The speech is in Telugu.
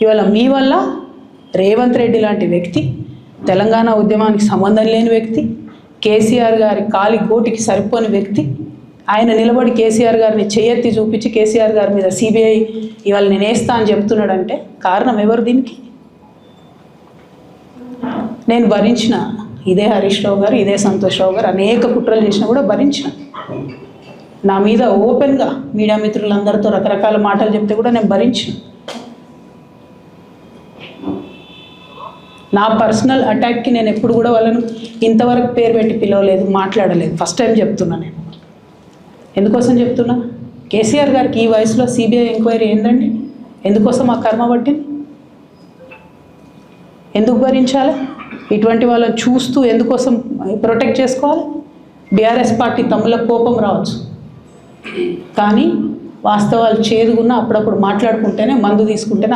ఇవాళ మీ వల్ల రేవంత్ రెడ్డి లాంటి వ్యక్తి తెలంగాణ ఉద్యమానికి సంబంధం లేని వ్యక్తి కేసీఆర్ గారి కాలి గోటికి సరిపోని వ్యక్తి ఆయన నిలబడి కేసీఆర్ గారిని చేయెత్తి చూపించి కేసీఆర్ గారి మీద సిబిఐ ఇవాళ నేను వేస్తా అని చెప్తున్నాడంటే కారణం ఎవరు దీనికి? నేను భరించిన ఇదే హరీష్ రావు గారు ఇదే సంతోష్ రావు గారు అనేక కుట్రలు చేసినా కూడా భరించిన. నా మీద ఓపెన్గా మీడియా మిత్రులందరితో రకరకాల మాటలు చెప్తే కూడా నేను భరించిన. నా పర్సనల్ అటాక్కి నేను ఎప్పుడు కూడా వాళ్ళను ఇంతవరకు పేరు పెట్టి పిలవలేదు మాట్లాడలేదు. ఫస్ట్ టైం చెప్తున్నా నేను. ఎందుకోసం చెప్తున్నా? కేసీఆర్ గారికి ఈ వయసులో సిబిఐ ఎంక్వైరీ ఏందండి? ఎందుకోసం ఆ కర్మ పట్టింది? ఎందుకు భరించాలి? ఇటువంటి వాళ్ళని చూస్తూ ఎందుకోసం ప్రొటెక్ట్ చేసుకోవాలి? బీఆర్ఎస్ పార్టీ తమ్ముళ్ళ కోపం రావచ్చు. కానీ వాస్తవాలు చేదుగున్నా అప్పుడప్పుడు మాట్లాడుకుంటేనే మందు తీసుకుంటేనే